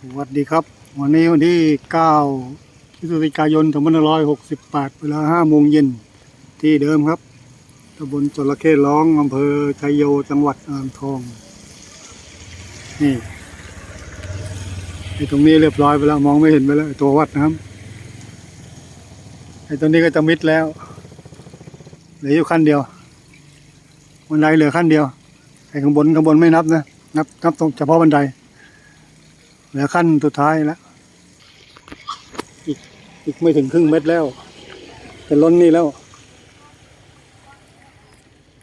สวัสดีครับ วันนี้วันที่ 9 พฤศจิกายน2568 เวลา 5 โมงเย็นที่เดิมครับตำบลจระเข้ร้องอำเภอชัยโยจังหวัดอ่างทอง นี่ไอ้ตรงนี้เรียบร้อยไปแล้วมองไม่เห็นไปแล้วตัววัดน้ำไอ้ตรงนี้ก็จะมิดแล้วเหลืออยู่ขั้นเดียวบันไดเหลือขั้นเดียวไอ้ข้างบนข้างบนไม่นับนะนับนับตรงเฉพาะบันได ลือขั้นสุดท้ายแล้วอีกอีกไม่ถึงครึ่งเม็ดแล้วจะล้นนี่แล้ว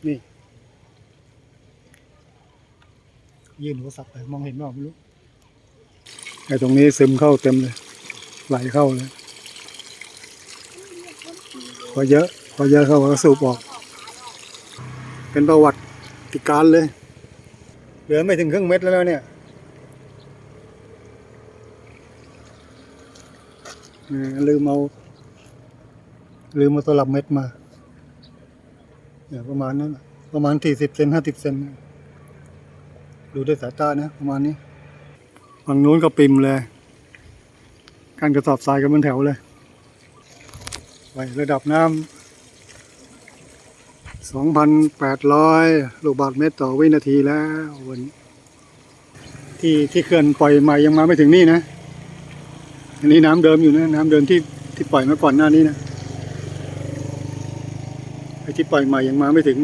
นี่ ยื่นโทรศัพท์ไปมองเห็นว่าไม่รู้ไอ้ตรงนี้ซึมเข้าเต็มเลย ไหลเข้าเลยพอเยอะพอเยอะเข้าก็สูบออก เป็นประวัติติการเลย เหลือไม่ถึงครึ่งเม็ดแล้วเนี่ย อ่า ลืมเอา ลืมเอาตลับเม็ดมาเนี่ยประมาณนั้นประมาณสี่สิบเซนห้าสิบเซนดูด้วยสายตานะ ประมาณนี้ ฝั่งนู้นก็ปิมเลย การกระสอบทรายกันเป็นแถวเลยไประดับน้ำสองพันแปดร้อยลูกบาศก์เมตรต่อวินาทีแล้ววันที่ที่เขื่อนปล่อยใหม่ยังมาไม่ถึงนี่นะ อันนี้น้ำเดิมอยู่นะ น้ำเดิมที่ที่ปล่อยมาก่อนหน้านี้นะไอที่ปล่อยใหม่ยังมาไม่ถึง